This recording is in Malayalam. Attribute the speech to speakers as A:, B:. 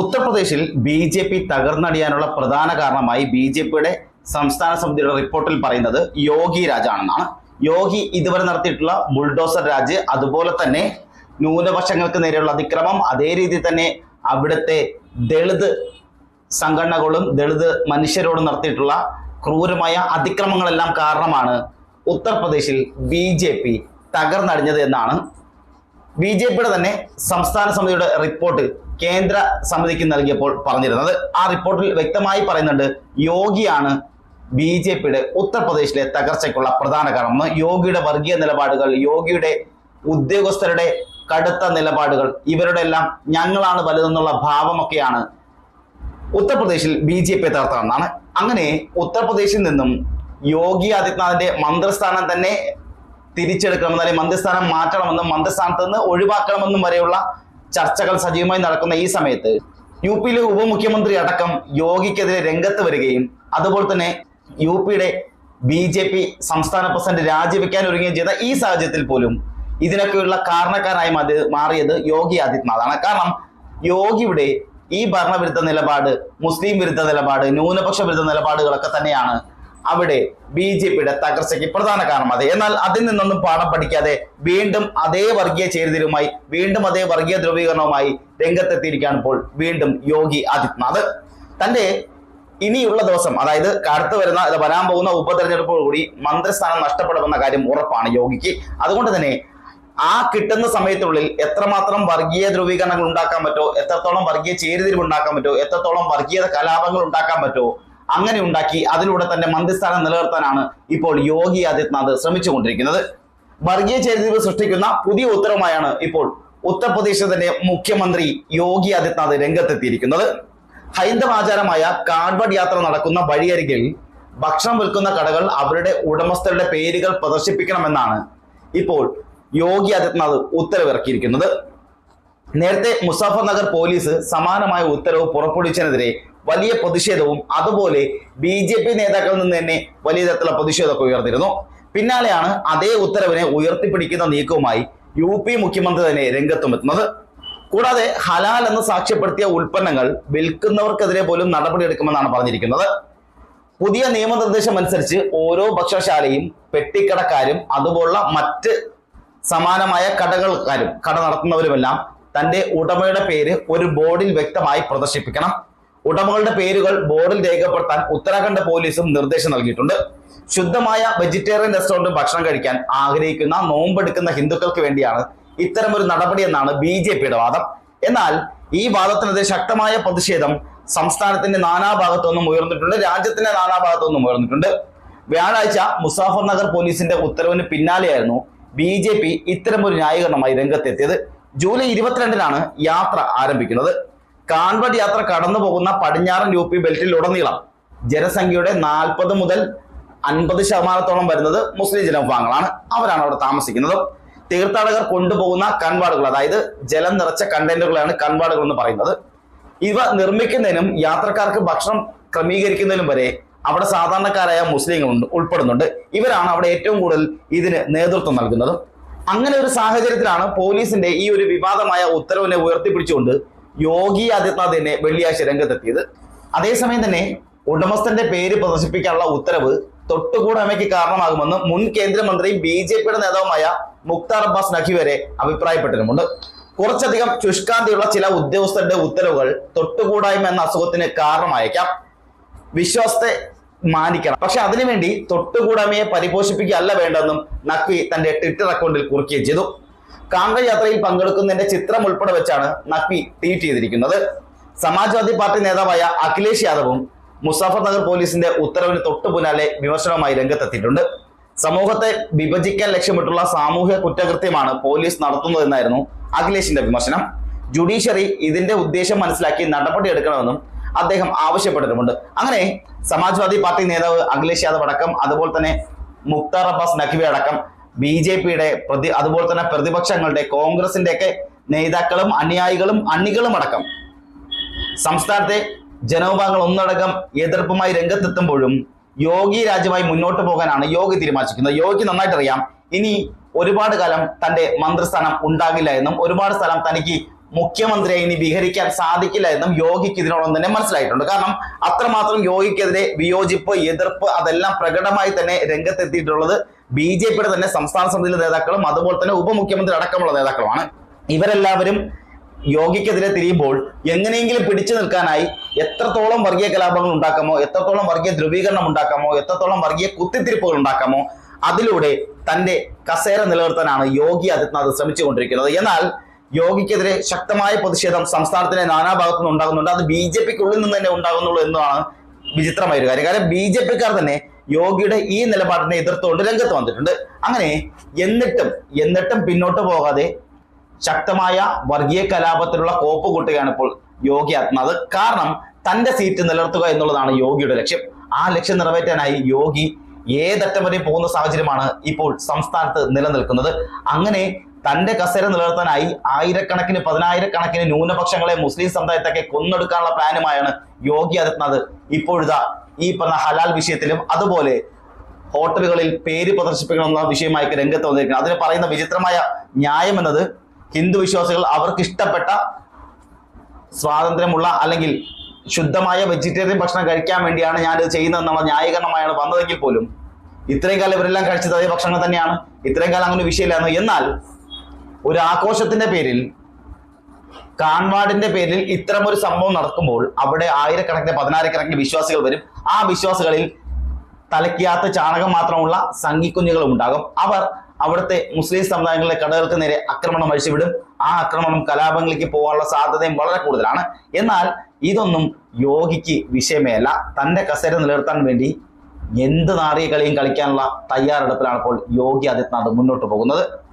A: ഉത്തർപ്രദേശിൽ ബി ജെ പി തകർന്നടിയാനുള്ള പ്രധാന കാരണമായി ബി ജെ പിയുടെ സംസ്ഥാന സമിതിയുടെ റിപ്പോർട്ടിൽ പറയുന്നത് യോഗി രാജാണെന്നാണ്. യോഗി ഇതുവരെ നടത്തിയിട്ടുള്ള ബുൾഡോസർ രാജ് അതുപോലെ തന്നെ ന്യൂനപക്ഷങ്ങൾക്ക് നേരെയുള്ള അതിക്രമം അതേ രീതിയിൽ തന്നെ അവിടുത്തെ ദളിത് സംഘടനകളും ദളിത് മനുഷ്യരോടും നടത്തിയിട്ടുള്ള ക്രൂരമായ അതിക്രമങ്ങളെല്ലാം കാരണമാണ് ഉത്തർപ്രദേശിൽ ബി ജെ പി തകർന്നടിഞ്ഞത് എന്നാണ്. ബി ജെ പിയുടെ തന്നെ സംസ്ഥാന സമിതിയുടെ റിപ്പോർട്ട് കേന്ദ്ര സമിതിക്ക് നൽകിയപ്പോൾ പറഞ്ഞിരുന്നത്. ആ റിപ്പോർട്ടിൽ വ്യക്തമായി പറയുന്നുണ്ട് യോഗിയാണ് ബി ജെ പിയുടെ ഉത്തർപ്രദേശിലെ തകർച്ചയ്ക്കുള്ള പ്രധാന കാരണം. യോഗിയുടെ വർഗീയ നിലപാടുകൾ യോഗിയുടെ ഉദ്യോഗസ്ഥരുടെ കടുത്ത നിലപാടുകൾ ഇവരുടെ എല്ലാം ഞങ്ങളാണ് വലുതെന്നുള്ള ഭാവമൊക്കെയാണ് ഉത്തർപ്രദേശിൽ ബി ജെ പി തകർത്തതെന്നാണ്. അങ്ങനെ ഉത്തർപ്രദേശിൽ നിന്നും യോഗി ആദിത്യനാഥിന്റെ മന്ത്രിസ്ഥാനം തന്നെ തിരിച്ചെടുക്കണമെന്ന് അല്ലെങ്കിൽ മന്ത്രിസ്ഥാനം മാറ്റണമെന്നും മന്ത്രിസ്ഥാനത്ത് നിന്ന് ഒഴിവാക്കണമെന്നും വരെയുള്ള ചർച്ചകൾ സജീവമായി നടക്കുന്ന ഈ സമയത്ത് യു പിയിലെ ഉപമുഖ്യമന്ത്രി അടക്കം യോഗിക്കെതിരെ രംഗത്ത് വരികയും അതുപോലെ തന്നെ യു പിയുടെ ബി ജെ പി സംസ്ഥാന പ്രസിഡന്റ് രാജിവെക്കാൻ ഒരുങ്ങുകയും ചെയ്ത ഈ സാഹചര്യത്തിൽ പോലും ഇതിനൊക്കെയുള്ള കാരണക്കാരായി മാറി- മാറിയത് യോഗി ആദിത്യനാഥാണ്. കാരണം യോഗിയുടെ ഈ ഭരണവിരുദ്ധ നിലപാട് മുസ്ലിം വിരുദ്ധ നിലപാട് ന്യൂനപക്ഷ വിരുദ്ധ നിലപാടുകളൊക്കെ തന്നെയാണ് അവിടെ ബി ജെ പിയുടെ തകർച്ചയ്ക്ക് പ്രധാന കാരണം അതെ. എന്നാൽ അതിൽ നിന്നൊന്നും പാഠം പഠിക്കാതെ വീണ്ടും അതേ വർഗീയ ചേരിതിരുമായി വീണ്ടും അതേ വർഗീയ ധ്രുവീകരണവുമായി രംഗത്തെത്തിയിരിക്കുകയാണ് ഇപ്പോൾ വീണ്ടും യോഗി ആദിത്യനാഥ്. തന്റെ ഇനിയുള്ള ദിവസം അതായത് അടുത്ത് വരുന്ന വരാൻ പോകുന്ന ഉപതെരഞ്ഞെടുപ്പോടുകൂടി മന്ത്രിസ്ഥാനം നഷ്ടപ്പെടുമെന്ന കാര്യം ഉറപ്പാണ് യോഗിക്ക്. അതുകൊണ്ട് തന്നെ ആ കിട്ടുന്ന സമയത്തുള്ളിൽ എത്രമാത്രം വർഗീയ ധ്രുവീകരണങ്ങൾ ഉണ്ടാക്കാൻ പറ്റുമോ എത്രത്തോളം വർഗീയ ചേരിതിരിവ് ഉണ്ടാക്കാൻ പറ്റുമോ എത്രത്തോളം വർഗീയ കലാപങ്ങൾ ഉണ്ടാക്കാൻ പറ്റുമോ അങ്ങനെ ഉണ്ടാക്കി അതിലൂടെ തന്നെ മന്ത്രിസ്ഥാനം നിലനിർത്താനാണ് ഇപ്പോൾ യോഗി ആദിത്യനാഥ് ശ്രമിച്ചുകൊണ്ടിരിക്കുന്നത്. വർഗീയ ചരിത്രം സൃഷ്ടിക്കുന്ന പുതിയ ഉത്തരവുമായാണ് ഇപ്പോൾ ഉത്തർപ്രദേശത്തിന്റെ മുഖ്യമന്ത്രി യോഗി ആദിത്യനാഥ് രംഗത്തെത്തിയിരിക്കുന്നത്. ഹൈന്ദവ ആചാരമായ കാഡ്വഡ് യാത്ര നടക്കുന്ന വഴിയരികിൽ ഭക്ഷണം വിൽക്കുന്ന കടകൾ അവരുടെ ഉടമസ്ഥരുടെ പേരുകൾ പ്രദർശിപ്പിക്കണമെന്നാണ് ഇപ്പോൾ യോഗി ആദിത്യനാഥ് ഉത്തരവിറക്കിയിരിക്കുന്നത്. നേരത്തെ മുസാഫർ നഗർ പോലീസ് സമാനമായ ഉത്തരവ് പുറപ്പെടുവിച്ചതിനെതിരെ വലിയ പ്രതിഷേധവും അതുപോലെ ബി ജെ പി നേതാക്കളിൽ നിന്ന് തന്നെ വലിയ തരത്തിലുള്ള പ്രതിഷേധമൊക്കെ ഉയർന്നിരുന്നു. പിന്നാലെയാണ് അതേ ഉത്തരവിനെ ഉയർത്തിപ്പിടിക്കുന്ന നീക്കവുമായി യു പി മുഖ്യമന്ത്രി തന്നെ രംഗത്തുമെത്തുന്നത്. കൂടാതെ ഹലാൽ എന്ന് സാക്ഷ്യപ്പെടുത്തിയ ഉൽപ്പന്നങ്ങൾ വിൽക്കുന്നവർക്കെതിരെ പോലും നടപടിയെടുക്കുമെന്നാണ് പറഞ്ഞിരിക്കുന്നത്. പുതിയ നിയമനിർദ്ദേശം അനുസരിച്ച് ഓരോ ഭക്ഷണശാലയും പെട്ടിക്കടക്കാരും അതുപോലുള്ള മറ്റ് സമാനമായ കടകൾക്കാരും കട നടത്തുന്നവരുമെല്ലാം തന്റെ ഉടമയുടെ പേര് ഒരു ബോർഡിൽ വ്യക്തമായി പ്രദർശിപ്പിക്കണം. ഉടമകളുടെ പേരുകൾ ബോർഡിൽ രേഖപ്പെടുത്താൻ ഉത്തരാഖണ്ഡ് പോലീസും നിർദ്ദേശം നൽകിയിട്ടുണ്ട്. ശുദ്ധമായ വെജിറ്റേറിയൻ റെസ്റ്റോറന്റ് ഭക്ഷണം കഴിക്കാൻ ആഗ്രഹിക്കുന്ന നോമ്പെടുക്കുന്ന ഹിന്ദുക്കൾക്ക് വേണ്ടിയാണ് ഇത്തരമൊരു നടപടി എന്നാണ് ബി ജെ പിയുടെ വാദം. എന്നാൽ ഈ വാദത്തിനെതിരെ ശക്തമായ പ്രതിഷേധം സംസ്ഥാനത്തിന്റെ നാനാഭാഗത്തു നിന്നും ഉയർന്നിട്ടുണ്ട് രാജ്യത്തിന്റെ നാനാഭാഗത്തു നിന്നും ഉയർന്നിട്ടുണ്ട്. വ്യാഴാഴ്ച മുസാഫർ നഗർ പോലീസിന്റെ ഉത്തരവിന് പിന്നാലെയായിരുന്നു ബി ജെ പി ഇത്തരമൊരു ന്യായീകരണമായി രംഗത്തെത്തിയത്. ജൂലൈ ഇരുപത്തിരണ്ടിനാണ് യാത്ര ആരംഭിക്കുന്നത്. കാൺവഡ് യാത്ര കടന്നു പോകുന്ന പടിഞ്ഞാറൻ യു പി ബെൽറ്റിലുടനീളം ജനസംഖ്യയുടെ നാൽപ്പത് മുതൽ അൻപത് ശതമാനത്തോളം വരുന്നത് മുസ്ലിം ജനവിഭാഗങ്ങളാണ്. അവരാണ് അവിടെ താമസിക്കുന്നത്. തീർത്ഥാടകർ കൊണ്ടുപോകുന്ന കൺവാടുകൾ അതായത് ജലം നിറച്ച കണ്ടെയ്നറുകളാണ് കൺവാടുകൾ എന്ന് പറയുന്നത്. ഇവ നിർമ്മിക്കുന്നതിനും യാത്രക്കാർക്ക് ഭക്ഷണം ക്രമീകരിക്കുന്നതിനും വരെ അവിടെ സാധാരണക്കാരായ മുസ്ലിങ്ങൾ ഉൾപ്പെടുന്നുണ്ട്. ഇവരാണ് അവിടെ ഏറ്റവും കൂടുതൽ ഇതിന് നേതൃത്വം നൽകുന്നത്. അങ്ങനെ ഒരു സാഹചര്യത്തിലാണ് പോലീസിന്റെ ഈ ഒരു വിവാദമായ ഉത്തരവിനെ ഉയർത്തിപ്പിടിച്ചുകൊണ്ട് യോഗി ആദിത്യനാഥ് തന്നെ വെള്ളിയാഴ്ച രംഗത്തെത്തിയത്. അതേസമയം തന്നെ ഉടമസ്ഥന്റെ പേര് പ്രദർശിപ്പിക്കാനുള്ള ഉത്തരവ് തൊട്ടുകൂടായ്മയ്ക്ക് കാരണമാകുമെന്ന് മുൻ കേന്ദ്രമന്ത്രി ബി ജെ പിയുടെ നേതാവുമായ മുക്താർ അബ്ബാസ് നഖി വരെ അഭിപ്രായപ്പെട്ടിട്ടുമുണ്ട് കുറച്ചധികം ശുഷ്കാന്തിയുള്ള ചില ഉദ്യോഗസ്ഥരുടെ ഉത്തരവുകൾ തൊട്ടുകൂടായ്മ എന്ന അസുഖത്തിന് കാരണമായേക്കാം. വിശ്വാസത്തെ മാനിക്കണം. പക്ഷെ അതിനുവേണ്ടി തൊട്ടുകൂടായ്മയെ പരിപോഷിപ്പിക്കുകയല്ല വേണ്ടെന്നും നഖ്വി തന്റെ ട്വിറ്റർ അക്കൗണ്ടിൽ കുറിക്കുകയും ചെയ്തു. കാങ്ക യാത്രയിൽ പങ്കെടുക്കുന്നതിന്റെ ചിത്രം ഉൾപ്പെടെ വെച്ചാണ് നഖ്വി ട്വീറ്റ് ചെയ്തിരിക്കുന്നത്. സമാജ്വാദി പാർട്ടി നേതാവായ അഖിലേഷ് യാദവും മുസാഫർ നഗർ പോലീസിന്റെ ഉത്തരവിന് തൊട്ടു പിന്നാലെ വിമർശനവുമായി രംഗത്തെത്തിയിട്ടുണ്ട്. സമൂഹത്തെ വിഭജിക്കാൻ ലക്ഷ്യമിട്ടുള്ള സാമൂഹ്യ കുറ്റകൃത്യമാണ് പോലീസ് നടത്തുന്നതെന്നായിരുന്നു അഖിലേഷിന്റെ വിമർശനം. ജുഡീഷ്യറി ഇതിന്റെ ഉദ്ദേശം മനസ്സിലാക്കി നടപടിയെടുക്കണമെന്നും അദ്ദേഹം ആവശ്യപ്പെട്ടിട്ടുമുണ്ട്. അങ്ങനെ സമാജ്വാദി പാർട്ടി നേതാവ് അഖിലേഷ് യാദവ് അടക്കം അതുപോലെ തന്നെ മുക്താർ അബ്ബാസ് നഖ്വി അടക്കം ബി ജെ പിയുടെ പ്രതി അതുപോലെ തന്നെ പ്രതിപക്ഷങ്ങളുടെ കോൺഗ്രസിന്റെ ഒക്കെ നേതാക്കളും അനുയായികളും അണികളും അടക്കം. സംസ്ഥാനത്തെ ജനവിഭാഗങ്ങൾ ഒന്നടങ്കം എതിർപ്പുമായി രംഗത്തെത്തുമ്പോഴും യോഗി രാജ്യമായി മുന്നോട്ട് പോകാനാണ് യോഗി തീരുമാനിച്ചിരിക്കുന്നത്. യോഗി നന്നായിട്ട് അറിയാം ഇനി ഒരുപാട് കാലം തന്റെ മന്ത്രിസ്ഥാനം ഉണ്ടാകില്ല എന്നും ഒരുപാട് സ്ഥലം തനിക്ക് മുഖ്യമന്ത്രിയെ ഇനി വിഹരിക്കാൻ സാധിക്കില്ല എന്നും യോഗിക്ക് ഇതിനോടൊന്നും തന്നെ മനസ്സിലായിട്ടുണ്ട്. കാരണം അത്രമാത്രം യോഗിക്കെതിരെ വിയോജിപ്പ് എതിർപ്പ് അതെല്ലാം പ്രകടമായി തന്നെ രംഗത്തെത്തിയിട്ടുള്ളത് ബി ജെ പിയുടെ തന്നെ സംസ്ഥാന സമിതിയിലെ നേതാക്കളും അതുപോലെ തന്നെ ഉപമുഖ്യമന്ത്രി അടക്കമുള്ള നേതാക്കളുമാണ്. ഇവരെല്ലാവരും യോഗിക്കെതിരെ തിരിയുമ്പോൾ എങ്ങനെയെങ്കിലും പിടിച്ചു നിൽക്കാനായി എത്രത്തോളം വർഗീയ കലാപങ്ങൾ ഉണ്ടാക്കാമോ എത്രത്തോളം വർഗീയ ധ്രുവീകരണം ഉണ്ടാക്കാമോ എത്രത്തോളം വർഗീയ കുത്തിത്തിരിപ്പുകൾ ഉണ്ടാക്കാമോ അതിലൂടെ തന്റെ കസേര നിലനിർത്താനാണ് യോഗി ആദിത്യനാഥ് ശ്രമിച്ചുകൊണ്ടിരിക്കുന്നത്. എന്നാൽ യോഗിക്കെതിരെ ശക്തമായ പ്രതിഷേധം സംസ്ഥാനത്തിന്റെ നാനാഭാഗത്തു നിന്ന് ഉണ്ടാകുന്നുണ്ട്. അത് ബി ജെ പിക്കുള്ളിൽ നിന്ന് തന്നെ ഉണ്ടാകുന്നുള്ളൂ എന്നതാണ് വിചിത്രമായ ഒരു കാര്യം. കാരണം ബി ജെ പിക്കാർ തന്നെ യോഗിയുടെ ഈ നിലപാടിനെ എതിർത്തുകൊണ്ട് രംഗത്ത് വന്നിട്ടുണ്ട്. അങ്ങനെ എന്നിട്ടും എന്നിട്ടും പിന്നോട്ട് പോകാതെ ശക്തമായ വർഗീയ കലാപത്തിലുള്ള കോപ്പ് കൂട്ടുകയാണ് ഇപ്പോൾ യോഗി ആത്മാത് കാരണം തന്റെ സീറ്റ് നിലനിർത്തുക എന്നുള്ളതാണ് യോഗിയുടെ ലക്ഷ്യം. ആ ലക്ഷ്യം നിറവേറ്റാനായി യോഗി ഏതറ്റം വരെ പോകുന്ന സാഹചര്യമാണ് ഇപ്പോൾ സംസ്ഥാനത്ത് നിലനിൽക്കുന്നത്. അങ്ങനെ തന്റെ കസേര നിലനിർത്താനായി ആയിരക്കണക്കിന് പതിനായിരക്കണക്കിന് ന്യൂനപക്ഷങ്ങളെ മുസ്ലിം സമുദായത്തൊക്കെ കൊന്നെടുക്കാനുള്ള പ്ലാനുമായാണ് യോഗി ആദിത്യനാഥ് ഇപ്പോഴിതാ ഈ പറഞ്ഞ ഹലാൽ വിഷയത്തിലും അതുപോലെ ഹോട്ടലുകളിൽ പേര് പ്രദർശിപ്പിക്കണമെന്ന വിഷയമായി രംഗത്ത് വന്നിരിക്കുന്നത് അതിന് പറയുന്ന വിചിത്രമായ ന്യായം എന്നത് ഹിന്ദു വിശ്വാസികൾ അവർക്ക് ഇഷ്ടപ്പെട്ട സ്വാതന്ത്ര്യമുള്ള അല്ലെങ്കിൽ ശുദ്ധമായ വെജിറ്റേറിയൻ ഭക്ഷണം കഴിക്കാൻ വേണ്ടിയാണ് ഞാൻ ഇത് ചെയ്യുന്നതെന്നുള്ള ന്യായീകരണമായാണ് വന്നതെങ്കിൽ പോലും ഇത്രയും കാലം ഇവരെല്ലാം കഴിച്ചത് അതേ ഭക്ഷണം തന്നെയാണ്. ഇത്രയും കാലം അങ്ങനെ വിഷയമില്ലായിരുന്നു. എന്നാൽ ഒരു ആഘോഷത്തിന്റെ പേരിൽ കാൺവാടിന്റെ പേരിൽ ഇത്തരം ഒരു സംഭവം നടക്കുമ്പോൾ അവിടെ ആയിരക്കണക്കിന് പതിനായിരക്കണക്കിന് വിശ്വാസികൾ വരും. ആ വിശ്വാസികളിൽ തലയ്ക്കകത്ത് ചാണകം മാത്രമുള്ള സംഘിക്കുഞ്ഞുങ്ങളും ഉണ്ടാകും. അവർ അവിടുത്തെ മുസ്ലിം സമുദായങ്ങളിലെ കടകൾക്ക് നേരെ ആക്രമണം അഴിച്ചുവിടും ആ ആക്രമണം കലാപങ്ങളിലേക്ക് പോകാനുള്ള സാധ്യതയും വളരെ കൂടുതലാണ്. എന്നാൽ ഇതൊന്നും യോഗിക്ക് വിഷയമേ അല്ല തന്റെ കസേര നിലനിർത്താൻ വേണ്ടി എന്ത് നാറിയ കളിയും കളിക്കാനുള്ള തയ്യാറെടുപ്പിലാണ് ഇപ്പോൾ യോഗി ആദിത്യനാഥ് മുന്നോട്ട് പോകുന്നത്.